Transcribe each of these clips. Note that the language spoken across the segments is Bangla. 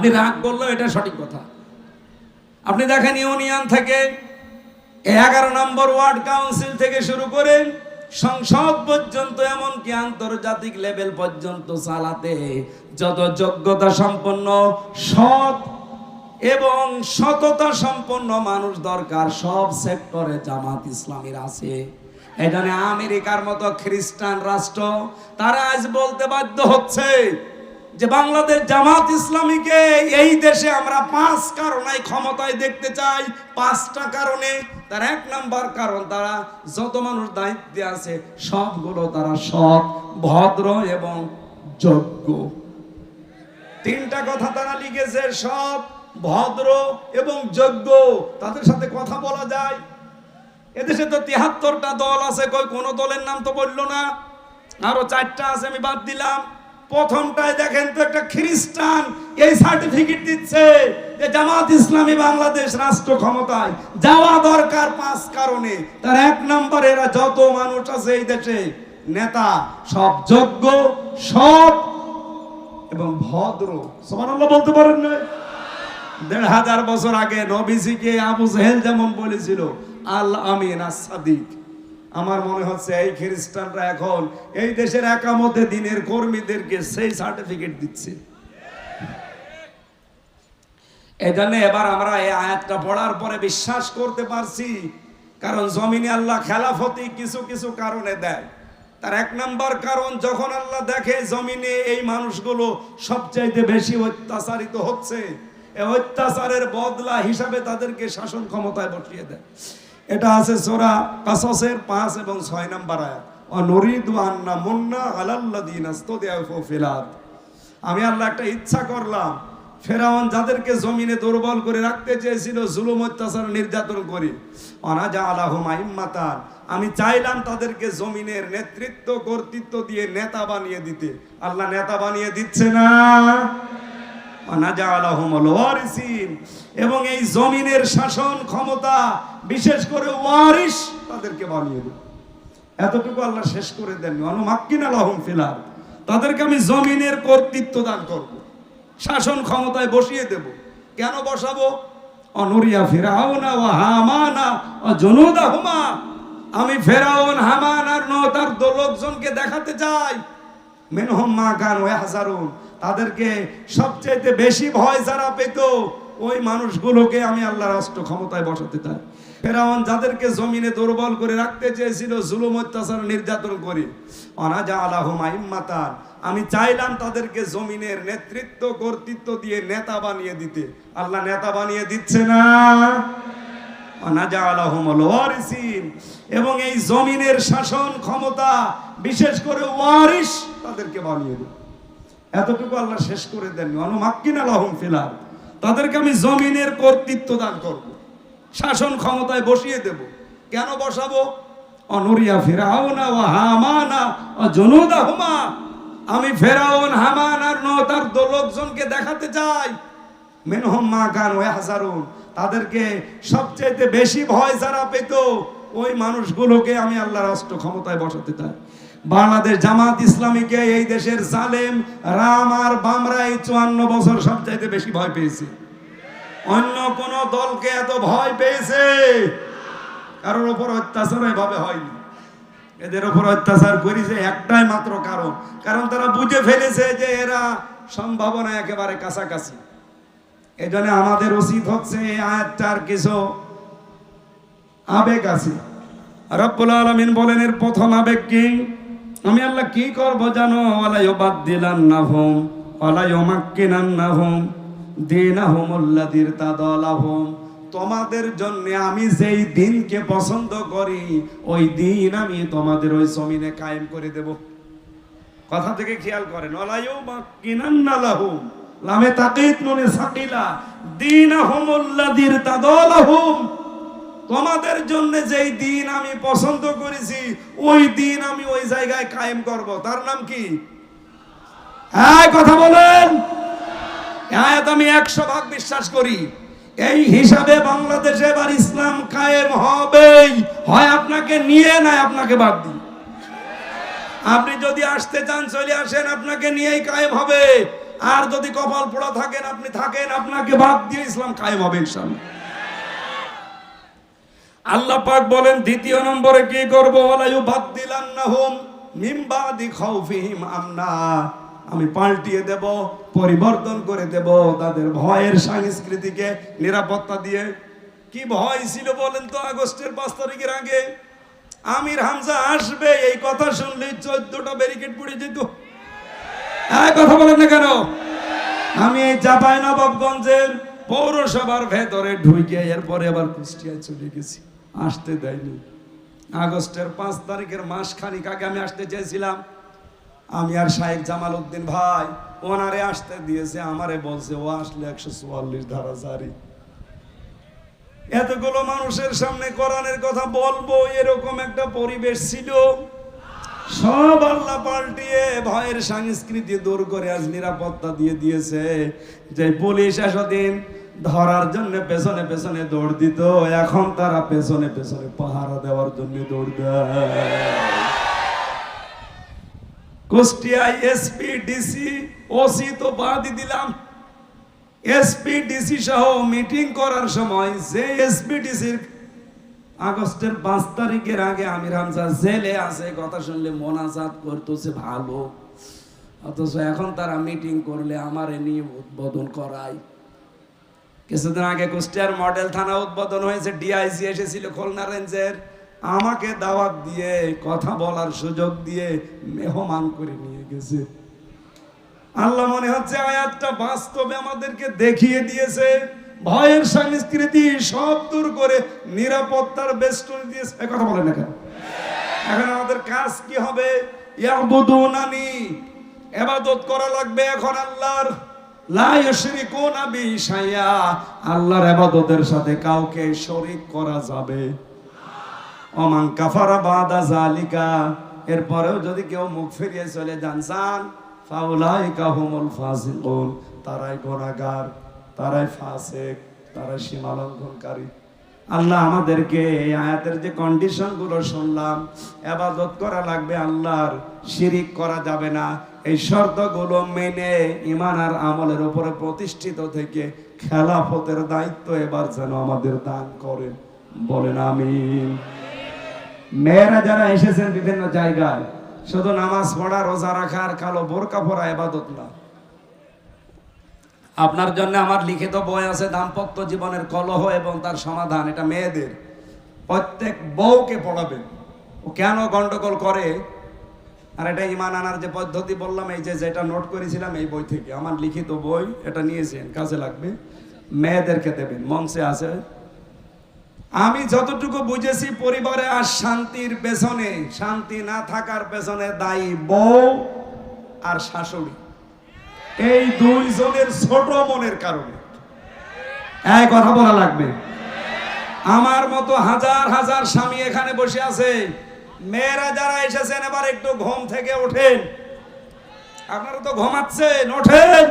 আপনি রাগ করলেও এটা সঠিক কথা। আপনি দেখেন ইউনিয়ন থেকে এগারো নম্বর ওয়ার্ড কাউন্সিল থেকে শুরু করে সংসদ পর্যন্ত, এমনকি আন্তর্জাতিক লেভেল পর্যন্ত চালাতে যত যোগ্যতা সম্পন্ন, সৎ এবং সততা সম্পন্ন মানুষ দরকার, সব সেক্টরে জামাত ইসলামের আছে। এখানে আমেরিকার মতো খ্রিস্টান রাষ্ট্র, তারা আজ বলতে বাধ্য হচ্ছে যে বাংলাদেশ জামাত ইসলামীকে এই দেশে আমরা পাঁচ কারণে ক্ষমতায় দেখতে চাই, পাঁচটা কারণে। তার এক নাম্বার কারণ তারা যত মানুষ দায়িত্বে আছে, সবগুলো তারা সৎ, ভদ্র এবং যোগ্য। তিনটা কথা তারা লিখেছে, সৎ, ভদ্র এবং যোগ্য। তাদের সাথে কথা বলা যায়। এদেশে তো তিয়াত্তরটা দল আছে, কই কোন দলের নাম তো বলল না। আরও চারটা আছে, আমি বাদ দিলাম। প্রথমটায় দেখেন তো একটা খ্রিস্টান এই সার্টিফিকেট দিচ্ছে যে জামাত ইসলামী বাংলাদেশ রাষ্ট্র ক্ষমতায় যাওয়া দরকার পাঁচ কারণে। তার এক নম্বর, এরা যত মানুষ আছে এই দেশে, নেতা, সব যোগ্য সব এবং ভদ্র। সুবহানাল্লাহ বলতে পারেন না? দেড় হাজার বছর আগে নবীজিকে আবু জেহেল যেমন বলেছিল, আল আমিন সাদিক আমার মনে হচ্ছে এই খ্রিস্টানরা এখন এই দেশের একামতে দিনের কর্মীদেরকে সেই সার্টিফিকেট দিচ্ছে। এজন্য এবার আমরা এই আয়াতটা পড়ার পরে বিশ্বাস করতে পারছি, কারণ জমিনে আল্লাহ খেলাফতি কিছু কিছু কারণে দেয়। তার এক নম্বর কারণ, যখন আল্লাহ দেখে জমিনে এই মানুষগুলো সবচাইতে বেশি অত্যাচারিত হচ্ছে অত্যাচারের বদলা হিসাবে তাদেরকে শাসন ক্ষমতায় বসিয়ে দেয়। এটা আছে সোরা কাসসের পাঁচ এবং ছয় নম্বর আয়াত। অনরিদু আন্না মুন্না আলাল্লাদিন ফিলাদ আমি আল্লাহ একটা ইচ্ছা করলাম, ফেরাউন যাদেরকে জমিনে দুর্বল করে রাখতে চেয়েছিল, জুলুম, অত্যাচার, নির্যাতন করে অনাজা আলাহুম আইম্মাতান। আমি চাইলাম তাদেরকে জমিনের নেতৃত্ব, কর্তৃত্ব দিয়ে নেতা বানিয়ে দিতে। আল্লাহ নেতা বানিয়ে দিচ্ছে না? এবং এই জমিনের শাসন ক্ষমতা, বিশেষ করে ওয়ারিস তাদেরকে বানিয়ে দেব এতটুকু আল্লাহ শেষ করে দেননি। অনুমাক্কিন আলাহুম ফিলার তাদেরকে আমি জমিনের কর্তৃত্ব দান করব। শাসন ক্ষমতায় বসিয়ে দেব। কেন বসাবো? অনরিয়া ফেরাউনা ও হামানা ও জনুদা হুমা আমি ফেরাউন, হামান আর ন তার লোকজনকে দেখাতে চাই। মেনহম মা গান ওই হাজারুন তাদেরকে সবচেয়ে বেশি ভয় যারা পেত, ওই মানুষগুলোকে আমি আল্লাহ রাষ্ট্র ক্ষমতায় বসাতে চাই। ফেরাউন যাদেরকে জমিনে দুর্বল করে রাখতে চেয়েছিল, জুলুম, অত্যাচার, নির্যাতন করে, অনাজা আলাহুম আইম্মাতান, আমি চাইলাম তাদেরকে জমিনের নেতৃত্ব, কর্তৃত্ব দিয়ে নেতা বানিয়ে দিতে। আল্লাহ নেতা বানিয়ে দিচ্ছে না? অনাজা আলাহুমুল ওয়ারিসিন এবং এই জমিনের শাসন ক্ষমতা, বিশেষ করে ওয়ারিস তাদেরকে বানিয়ে দেব এতটুকু আল্লাহ শেষ করে দেননি। অনুমাক্কিন আলাহুম ফিলার তাদেরকে আমি জমিনের কর্তৃত্ব দান করব। শাসন ক্ষমতায় বসিয়ে দেব। কেন বসাবো? অনরিয়া ফিরাউনা ও হামানা ও জনুদা হুমা আমি ফেরাউন, হামান আর ন তার লোকজনকে দেখাতে চাই। মেনহম মা গান ওই হাজারুন তাদেরকে সবচেয়ে বেশি ভয় যারা পেত, ওই মানুষগুলোকে আমি আল্লাহ রাষ্ট্র ক্ষমতায় বসাতে চাই। বাংলাদেশ জামাত ইসলামীকে এই দেশের জালেম, রাম আর বামরা এই চুয়ান্ন বছর সবচাইতে বেশি ভয় পেয়েছে। অন্য কোন দলকে এত ভয় পেয়েছে? কারোর ওপর অত্যাচার এভাবে হয়নি। এদের ওপর অত্যাচার করেছে একটাই মাত্র কারণ। কারণ তারা বুঝে ফেলেছে যে এরা সম্ভাবনা একেবারে কাছাকাছি। এই জন্য আমাদের উচিত হচ্ছে এই আয়াতটার কিছু আবেগ আছে। রব্বুল আলমিন বলেন, এর প্রথম আবেগ কি? আমি আল্লাহ কি করব জানো? ওয়ালাই বাদ দিলাম না হোম ওয়ালাই মাক্কিনান না হোম দিন আহমুল্লাদির তাদলাহম। তোমাদের জন্য আমি যেই দিনকে পছন্দ করি, ওই দিন আমি তোমাদের ওই জমিনে কায়েম করে দেব। কথা থেকে খেয়াল করেন ওলাইও মাক্কিনান না লাহুম লামে তাকিত নুনে সাকিলা দিন আহমুল্লাদির তাদলাহম। তোমাদের জন্য যেই দিন আমি পছন্দ করেছি, ওই দিন আমি ওই জায়গায় কায়েম করব। তার নাম কি? হ্যাঁ কথা বলেন। আয়াত আমি একশো ভাগ বিশ্বাস করি। এই হিসাবে বাংলাদেশে এবার ইসলাম কায়েম হবেই। হয় আপনাকে নিয়ে নাই আপনাকে বাদ দিই। আপনি যদি আসতে চান, চলে আসেন, আপনাকে নিয়েই কায়েম হবে। আর যদি কপাল পোড়া থাকেন, আপনি থাকেন, আপনাকে বাদ দিয়ে ইসলাম কায়েম হবে, ইনশাআল্লাহ। আল্লাহ পাক বলেন, দ্বিতীয় নম্বরে কি করব? ওয়ালা ইউবাদদিলান্নাহুম মিন বাদি খাউফিহিম আমনা। আমি পাল্টিয়ে দেব, পরিবর্তন করে দেব তাদের ভয়ের সংস্কৃতিকে, নিরাপত্তা দিয়ে। কি ভয় ছিল বলেন তো আগস্টের পাঁচ তারিখের আগে? আমির হামজা আসবে, এই কথা শুনলে চোদ্দটা ব্যারিকেড পড়ে যেত। হ্যাঁ কথা বলেন না কেন? আমি এই চাপাই নবাবগঞ্জের পৌরসভার ভেতরে ঢুকে এরপরে আবার কুষ্টিয়ায় চলে গেছি। আসতে দেয়নি। আগস্টের পাঁচ তারিখের মাস খানিক আগে আমি আসতে চেয়েছিলাম। আমি আর শাহেক জামাল উদ্দিন ভাই, ওনারে আসতে দিয়েছে, আমারে বলছে, ও আসলে একশো চুয়াল্লিশ ধারা জারি। এতগুলো মানুষের সামনে কোরআনের কথা বলব, এরকম একটা পরিবেশ ছিল। সব আল্লাহ পাল্টিয়ে ভয়ের সংস্কৃতি দূর করে আজ নিরাপত্তা দিয়ে দিয়েছে। যে পুলিশ এতদিন ধরার জন্য পেছনে পেছনে দৌড় দিত। এখন তারা পেছনে পেছনে পাহারা দেওয়ার জন্য দৌড় দেয়। কুষ্টিয়ায় এসপি ডিসি ওসি তো বাদই দিলাম। এসপি ডিসি সহ মিটিং করার সময় যে এসপি ডিসির আগস্টের পাঁচ তারিখের আগে আমির হামজা জেলে আছে, কথা শুনলে মোনাজাত করতেছে ভালো। অথচ এখন তারা মিটিং করলে আমার নিয়ে উদ্বোধন করায়। কিছুদিন আগে কুষ্টিয়ার মডেল থানা উদ্বোধন হয়েছে ডিআইসি এসেছিল খুলনা রেঞ্জের। আমাকে দাওয়াত দিয়ে, কথা বলার সুযোগ দিয়ে মেহমান করে নিয়ে গেছে। আল্লাহ মনে হচ্ছে আয়াতটা বাস্তবে আমাদেরকে দেখিয়ে দিয়েছে। ভয়ের সংস্কৃতি সব দূর করে নিরাপত্তার বেষ্টনী দিয়েছে। কথা বলে না কেন? এখন আমাদের কাজ কি হবে? ইয়াবুদুনানি ইবাদত করা লাগবে এখন আল্লাহর আল্লাহর ইবাদতের সাথে কাউকে শরীক করা যাবে। অমান কাফারা বাদা জালিকা এরপরেও যদি কেউ মুখ ফিরিয়ে চলে যান চান ফাসিকুন। তারাই গুনাহগার, তারাই ফাসেক, তারাই সীমা লঙ্ঘনকারী আল্লাহ আমাদেরকে এই আয়াতের যে কন্ডিশনগুলো শুনলাম এবাদত করা লাগবে আল্লাহর, শিরিক করা যাবে না। এই শর্তগুলো মেনে ইমান আর আমলের উপরে প্রতিষ্ঠিত থেকে খেলাফতের দায়িত্ব এবার যেন আমাদের দান করেন। বলেন আমিন। মেয়েরা যারা এসেছেন বিভিন্ন জায়গায়, শুধু নামাজ পড়া, রোজা রাখা আর কালো বোরকা পরা এবাদত না। আপনার জন্য আমার লিখিত বই আছে, দাম্পত্য জীবনের কলহ এবং তার সমাধান। এটা মেয়েদের। প্রত্যেক বউকে পড়াবেন। ও কেন গন্ডগোল করে? আর এটা ইমান আনার যে পদ্ধতি বললাম, এই যে যেটা নোট করেছিলাম এই বই থেকে, আমার লিখিত বই, এটা নিয়েছেন কাজে লাগবে। মেয়েদেরকে দেবেন? মঞ্চে আছে। আমি যতটুকু বুঝেছি, পরিবারে আর শান্তির পেছনে, শান্তি না থাকার পেছনে দায়ী বউ আর শাশুড়ি। এই দুইজনের ছোট মনের কারণে। এক কথা বলা লাগবে। আমার মতো হাজার হাজার স্বামী এখানে বসে আছে। মেয়েরা যারা এসেছেন, এবার একটু ঘুম থেকে ওঠেন। আপনারা তো ঘুমাচ্ছেন, ওঠেন।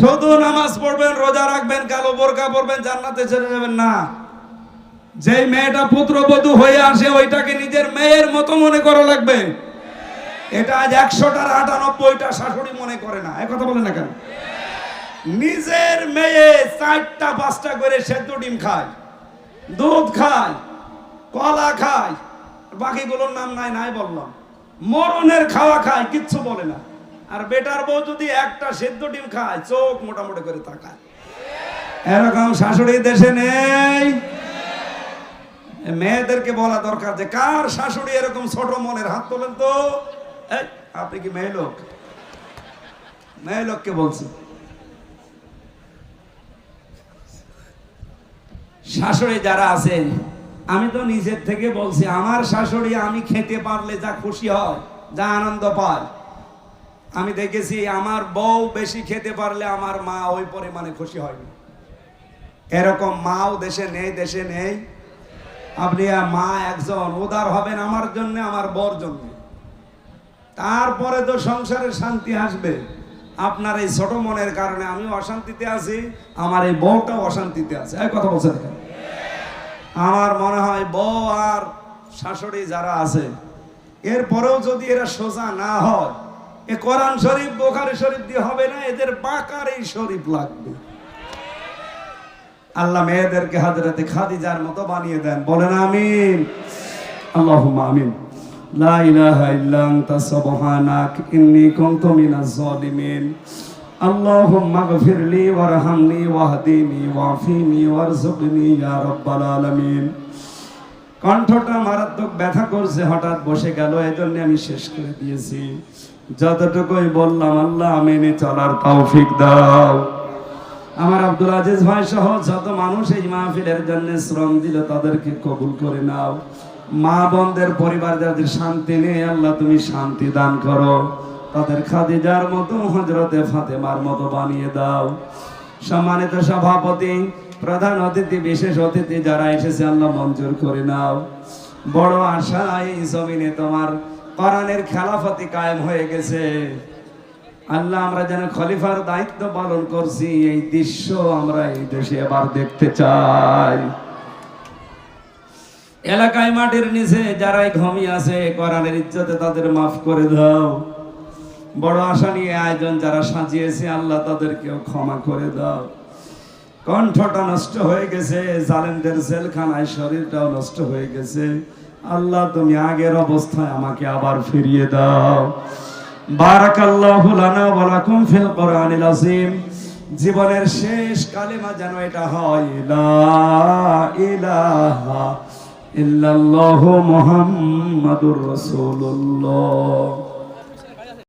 শুধু নামাজ পড়বেন, রোজা রাখবেন, কালো বোরকা পড়বেন জান্নাতে চলে যাবেন না। যেই মেয়েটা পুত্রবধূ হয়ে আসে, ওইটাকে নিজের মেয়ের মতো মনে করা লাগবে। এটা আজ একশোটার আটানব্বইটা শাশুড়ি মনে করে না। কথা বলে না কেন? নিজের মেয়ে চারটা, পাঁচটা করে সেদ্ধ ডিম খায়, দুধ খায় কলা খায়। বাকিগুলোর নাম নাই নাই বললাম। মরণের খাওয়া খায়, কিচ্ছু বলে না। আর বেটার বউ যদি একটা সেদ্ধ ডিম খায়, চোখ মোটামুটি করে তাকায়। এরকম শাশুড়ি দেশে নেই। মেয়েদেরকে বলা দরকার যে, কার শাশুড়ি এরকম ছোট মনের হাত তোলেন তো? আপনি কি মেয়ে লোক? মেয়ে লোককে বলছি। শাশুড়ি যারা আছেন আমি তো নিজের থেকে বলছি, আমার শাশুড়ি আমি খেতে পারলে যা খুশি হয়, যা আনন্দ পায়। আমি দেখেছি আমার বউ বেশি খেতে পারলে আমার মা ওই পরিমাণে খুশি হয়নি। এরকম মাও দেশে নেই দেশে নেই। আপনি মা একজন, উদার হবেন আমার জন্য, আমার বর জন্য। তারপরে তো সংসারে শান্তি আসবে। আপনার এই ছোট মনের কারণে আমি অশান্তিতে আছি, আমার এই বউটাও অশান্তিতে আছে। কথা বলছেন? আমার মনে হয় বউ আর শাশুড়ি যারা আছে, এরপরেও যদি এরা সোজা না হয়, এ কোরআন শরীফ, বোখারি শরীফ দিয়ে হবে না, এদের বাঁকার এই শরীফ লাগবে। আল্লাহ মেয়েদেরকে হাজরাতে খাদিজার মতো বানিয়ে দেন। বলেন আমিন। আল্লাহুম্মা আমিন। লা ইলাহা ইল্লা আনতা, সুবহানাক, ইন্নী কুনতু اللهم اغفر لي وارحمني واهدني وعافني وارزقني يا رب العالمين কণ্ঠটা মারাত্মক ব্যথা করছে হঠাৎ বসে গেল এজন্য আমি শেষ করে দিয়েছি যতটুকুই বললাম আল্লাহ মেনে চলার তৌফিক দাও আমার আব্দুল আজিজ ভাই সহ যত মানুষ এই মাহফিলের জন্য শ্রম দিল তাদেরকে কবুল করে নাও মা বোনদের পরিবার যাদের শান্তি নেই আল্লাহ তুমি শান্তি দান করো তাদের খাদিজার মতো হজরতে ফাতেমার মতো বানিয়ে দাও। সম্মানিত সভাপতি, প্রধান অতিথি, বিশেষ অতিথি যারা এসেছে, আল্লাহ মঞ্জুর করে নাও। বড় আশা এই জমিনে তোমার কোরআনের খেলাফতি কায়েম হয়ে গেছে। আল্লাহ, আমরা যেন খলিফার দায়িত্ব পালন করছি, এই দৃশ্য আমরা এই দেশে এবার দেখতে চাই। এলাকায় মাটির নিচে যারাই ঘমি আছে, কোরআনের ইজ্জতে তাদের মাফ করে দাও। বড় আশা নিয়ে আয়োজন যারা সাজিয়েছে, আল্লাহ তাদেরকেও ক্ষমা করে দাও। কণ্ঠটা নষ্ট হয়ে গেছে, জালেমদের জেলখানায় শরীরটাও নষ্ট হয়ে গেছে। আল্লাহ, তুমি আগের অবস্থায় আমাকে আবার ফিরিয়ে দাও। ফিল জীবনের শেষ কালেমা যেন এটা হয়, লা ইলাহা ইল্লাল্লাহু